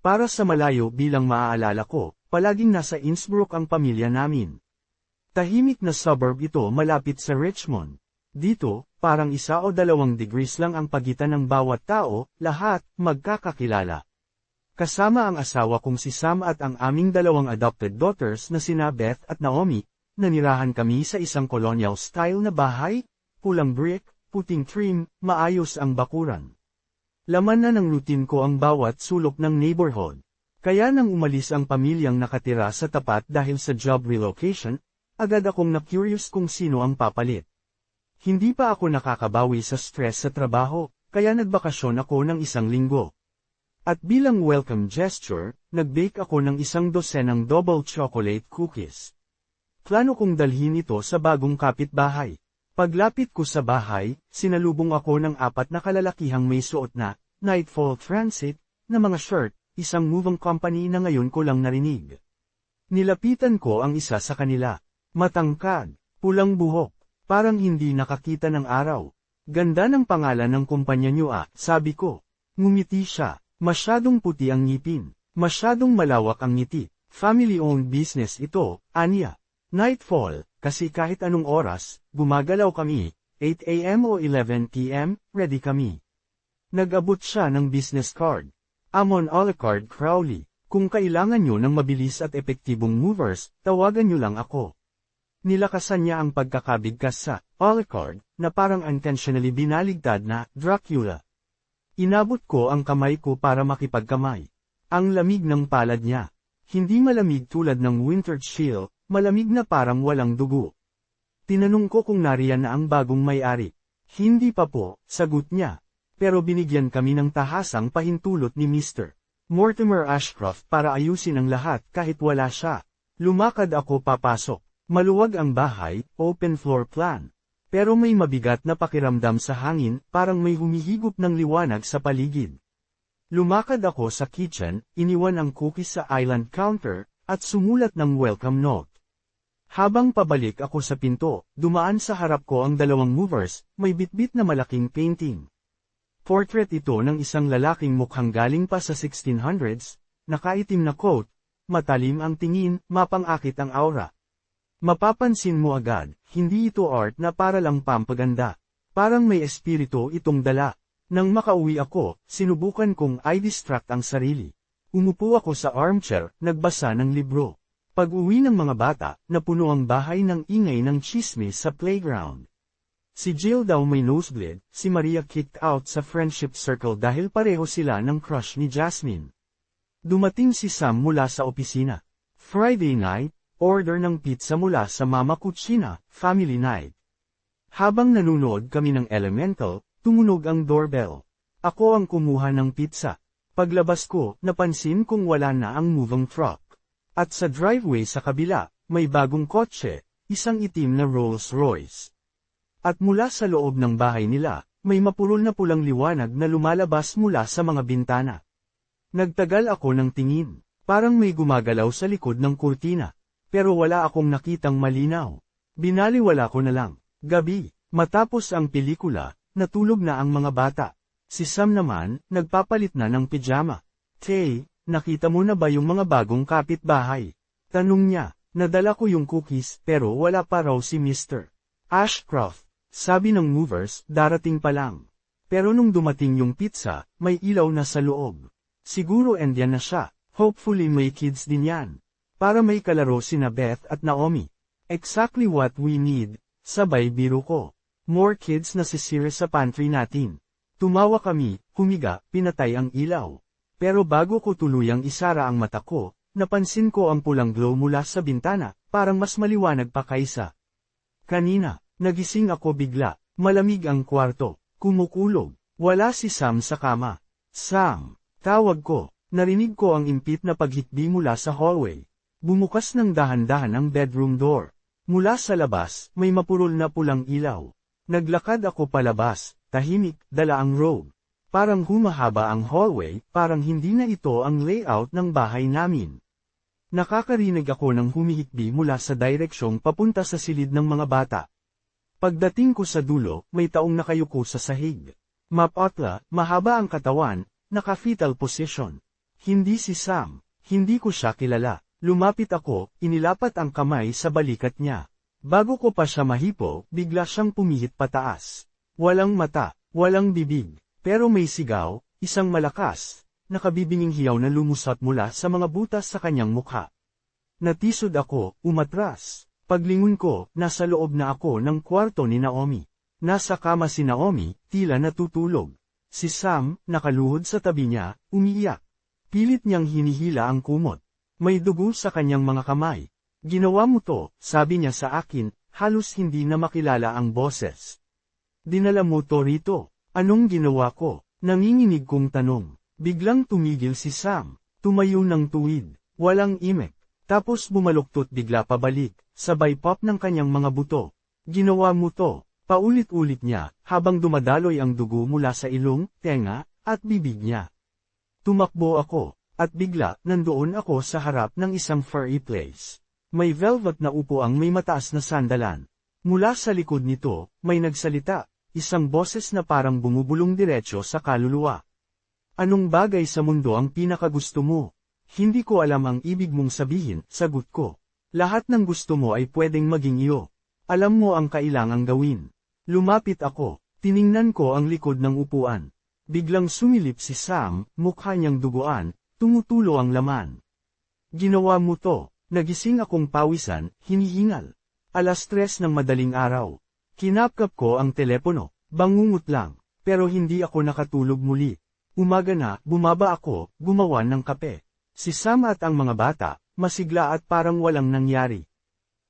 Para sa malayo bilang maaalala ko, palaging nasa Innsbruck ang pamilya namin. Tahimik na suburb ito malapit sa Richmond. Dito, parang isa o dalawang degrees lang ang pagitan ng bawat tao, lahat, magkakakilala. Kasama ang asawa kong si Sam at ang aming dalawang adopted daughters na sina Beth at Naomi, nanirahan kami sa isang colonial-style na bahay, pulang brick, puting trim, maayos ang bakuran. Laman na ng routine ko ang bawat sulok ng neighborhood. Kaya nang umalis ang pamilyang nakatira sa tapat dahil sa job relocation, agad akong na-curious kung sino ang papalit. Hindi pa ako nakakabawi sa stress sa trabaho, kaya nagbakasyon ako ng isang linggo. At bilang welcome gesture, nag-bake ako ng isang dosenang double chocolate cookies. Plano kong dalhin ito sa bagong kapitbahay. Paglapit ko sa bahay, sinalubong ako ng apat na kalalakihang may suot na, Nightfall Transit, na mga shirt, isang moving company na ngayon ko lang narinig. Nilapitan ko ang isa sa kanila. Matangkad, pulang buhok, parang hindi nakakita ng araw. Ganda ng pangalan ng kumpanya niyo ah, sabi ko. Ngumiti siya, masyadong puti ang ngipin, masyadong malawak ang ngiti. Family-owned business ito, Anya. Nightfall, kasi kahit anong oras, gumagalaw kami, 8 a.m. o 11 p.m., ready kami. Nag-abot siya ng business card. Amon Alucard Crowley, kung kailangan nyo ng mabilis at epektibong movers, tawagan nyo lang ako. Nilakasan niya ang pagkakabigkas sa Alucard, na parang intentionally binaligtad na Dracula. Inabot ko ang kamay ko para makipagkamay. Ang lamig ng palad niya. Hindi malamig tulad ng winter chill, Malamig na parang walang dugo. Tinanong ko kung nariyan na ang bagong may-ari. Hindi pa po, sagot niya. Pero binigyan kami ng tahasang pahintulot ni Mr. Mortimer Ashcroft para ayusin ang lahat kahit wala siya. Lumakad ako papasok. Maluwag ang bahay, open floor plan. Pero may mabigat na pakiramdam sa hangin, parang may humihigop ng liwanag sa paligid. Lumakad ako sa kitchen, iniwan ang cookies sa island counter, at sumulat ng welcome note. Habang pabalik ako sa pinto, dumaan sa harap ko ang dalawang movers, may bitbit na malaking painting. Portrait ito ng isang lalaking mukhang galing pa sa 1600s, nakaitim na coat, matalim ang tingin, mapangakit ang aura. Mapapansin mo agad, hindi ito art na para lang pampaganda. Parang may espiritu itong dala. Nang makauwi ako, sinubukan kong i-distract ang sarili. Umupo ako sa armchair, nagbasa ng libro. Pag-uwi ng mga bata, napuno ang bahay ng ingay ng chismis sa playground. Si Jill daw may nosebleed, si Maria kicked out sa friendship circle dahil pareho sila ng crush ni Jasmine. Dumating si Sam mula sa opisina. Friday night, order ng pizza mula sa Mama Cucina, family night. Habang nanunood kami ng Elemental, tumunog ang doorbell. Ako ang kumuha ng pizza. Paglabas ko, napansin kong wala na ang moving truck. At sa driveway sa kabila, may bagong kotse, isang itim na Rolls Royce. At mula sa loob ng bahay nila, may mapulol na pulang liwanag na lumalabas mula sa mga bintana. Nagtagal ako ng tingin, parang may gumagalaw sa likod ng kurtina, pero wala akong nakitang malinaw. Binaliwala ko na lang. Gabi, matapos ang pelikula, natulog na ang mga bata. Si Sam naman, nagpapalit na ng pijama. Tay, Nakita mo na ba yung mga bagong kapitbahay? Tanong niya, nadala ko yung cookies pero wala pa raw si Mr. Ashcroft. Sabi ng movers, darating pa lang. Pero nung dumating yung pizza, may ilaw na sa loob. Siguro endyan na siya, hopefully may kids din yan. Para may kalaro sina Beth at Naomi. Exactly what we need, sabay biro ko. More kids na sisira sa pantry natin. Tumawa kami, humiga, pinatay ang ilaw. Pero bago ko tuluyang isara ang mata ko, napansin ko ang pulang glow mula sa bintana, parang mas maliwanag pa kaysa. Kanina, nagising ako bigla, malamig ang kwarto, kumukulog, wala si Sam sa kama. Sam, tawag ko, narinig ko ang impit na paghikbi mula sa hallway. Bumukas ng dahan-dahan ang bedroom door. Mula sa labas, may mapurol na pulang ilaw. Naglakad ako palabas, tahimik, dala ang robe. Parang humahaba ang hallway, parang hindi na ito ang layout ng bahay namin. Nakakarinig ako ng humihikbi mula sa direksyong papunta sa silid ng mga bata. Pagdating ko sa dulo, may taong nakayuko sa sahig. Mapotla, mahaba ang katawan, naka-fetal position. Hindi si Sam. Hindi ko siya kilala. Lumapit ako, inilapat ang kamay sa balikat niya. Bago ko pa siya mahipo, bigla siyang pumihit pataas. Walang mata, walang bibig, pero may sigaw, isang malakas, nakabibinging hiyaw na lumusot mula sa mga butas sa kanyang mukha. Natisod ako, umatras. Paglingon ko, nasa loob na ako ng kwarto ni Naomi. Nasa kama si Naomi, tila natutulog. Si Sam, nakaluhod sa tabi niya, umiiyak. Pilit niyang hinihila ang kumot. May dugo sa kanyang mga kamay. Ginawa mo to, sabi niya sa akin, halos hindi na makilala ang boses. Dinala mo to rito. Anong ginawa ko? Nanginginig kong tanong. Biglang tumigil si Sam. Tumayo ng tuwid. Walang imek. Tapos bumaluktot bigla pabalik, sabay pop ng kanyang mga buto. Ginawa mo to. Paulit-ulit niya, habang dumadaloy ang dugo mula sa ilong, tenga, at bibig niya. Tumakbo ako, at bigla, nandoon ako sa harap ng isang furry place. May velvet na upuang may mataas na sandalan. Mula sa likod nito, may nagsalita, isang boses na parang bumubulong diretsyo sa kaluluwa. Anong bagay sa mundo ang pinakagusto mo? Hindi ko alam ang ibig mong sabihin, sagot ko. Lahat ng gusto mo ay pwedeng maging iyo. Alam mo ang kailangang gawin. Lumapit ako, tiningnan ko ang likod ng upuan. Biglang sumilip si Sam, mukha niyang duguan, tumutulo ang laman. Ginawa mo to, nagising akong pawisan, hinihingal. Alas tres ng madaling araw. Kinapkap ko ang telepono, bangungot lang, pero hindi ako nakatulog muli. Umaga na, bumaba ako, gumawa ng kape. Si Sam at ang mga bata, masigla at parang walang nangyari.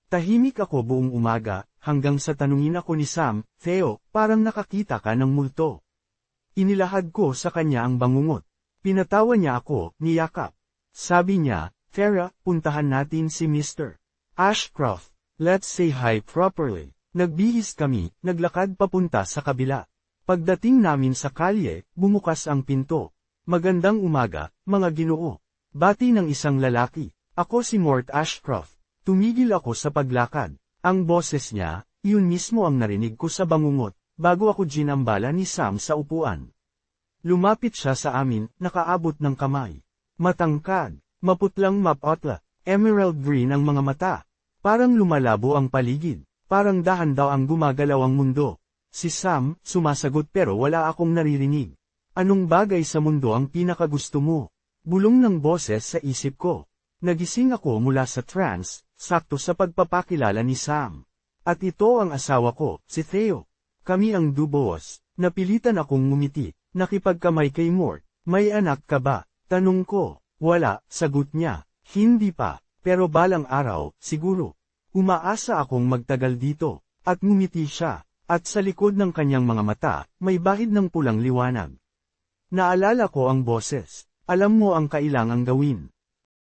Tahimik ako buong umaga, hanggang sa tanungin ako ni Sam, Theo, parang nakakita ka ng multo. Inilahad ko sa kanya ang bangungot. Pinatawa niya ako, niyakap. Sabi niya, Farah, puntahan natin si Mr. Ashcroft. Let's say hi properly. Nagbihis kami, naglakad papunta sa kabila. Pagdating namin sa kalye, bumukas ang pinto. Magandang umaga, mga ginoo. Bati ng isang lalaki. Ako si Mort Ashcroft. Tumigil ako sa paglakad. Ang boses niya, yun mismo ang narinig ko sa bangungot, bago ako ginambala ni Sam sa upuan. Lumapit siya sa amin, nakaabot ng kamay. Matangkad, maputlang mapotla, emerald green ang mga mata. Parang lumalabo ang paligid, parang dahan daw ang gumagalaw ang mundo. Si Sam, sumasagot pero wala akong naririnig. Anong bagay sa mundo ang pinakagusto mo? Bulong ng boses sa isip ko. Nagising ako mula sa trance, sakto sa pagpapakilala ni Sam. At ito ang asawa ko, si Theo. Kami ang duboos. Napilitan akong ngumiti. Nakipagkamay kay Mort. May anak ka ba? Tanong ko. Wala, sagot niya. Hindi pa, pero balang araw, siguro. Umaasa akong magtagal dito. At ngumiti siya. At sa likod ng kanyang mga mata, may bahid ng pulang liwanag. Naalala ko ang boses. Alam mo ang kailangang gawin.